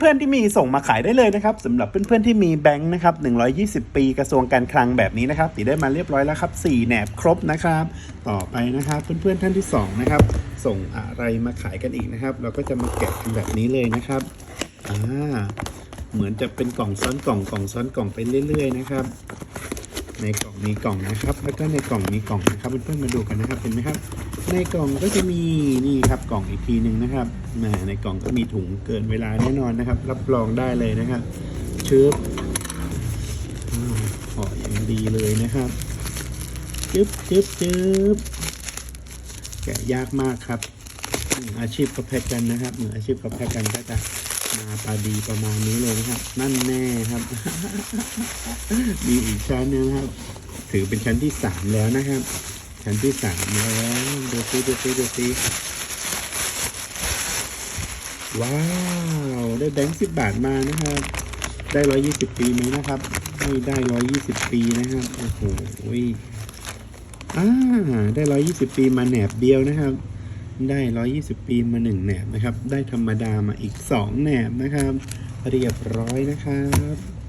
เพื่อนที่มีส่งมาขายได้เลยนะครับสำหรับเพื่อนๆที่มีแบงค์นะครับ120 ปีกระทรวงการคลังแบบนี้นะครับตีได้มาเรียบร้อยแล้วครับ 4 แหนบครบนะครับ ต่อไปนะครับเพื่อนๆท่านที่สองนะครับส่งอะไรมาขายกันอีกนะครับ เราก็จะมาแกะกันแบบนี้เลยนะครับอ่าเหมือนจะเป็นกล่องซ้อนกล่องกล่องซ้อนกล่องไปเรื่อย ๆ นะครับ ในกล่องมีกล่องนะครับ แล้วก็ในกล่องมีกล่องนะครับเพื่อนๆมาดูกันนะครับเห็นไหมครับ ในกล่องก็จะมีนี่ครับกล่องอีกทีหนึ่งนะครับแหมในกล่องก็มีถุงเกินเวลาแน่นอนนะครับ รับรองได้เลยนะครับเชื้อห่ออย่างดีเลยนะครับ จึ๊บจึ๊บจึ๊บแกะยากมากครับ ออาชีพเขาแพกกันนะครับมืออาชีพเขาแพกกันก็จะมาตาดีประมาณนี้เลยนะครับ นั่นแน่ครับมีอีกชั้นหนึงนะครับ ถือเป็นชั้นที่สามแล้วนะครับ ชั้นที่สามแล้วดูซิดูซิดูซิว้าว ได้แบงค์สิบบาทมานะครับ ได้ร้อยี่สิบปีไหมนะครับไม่ได้ร้อยี่สิบปีนะครับโอ้โหอ่าได้ร้อยี่สิบปีมาแหนบเดียวนะครับ ได้ร้อยี่สิบปีมาหนึ่งแหนบนะครับ ได้ธรรมดามาอีกสองแหนบนะครับ เรียบร้อยนะครับ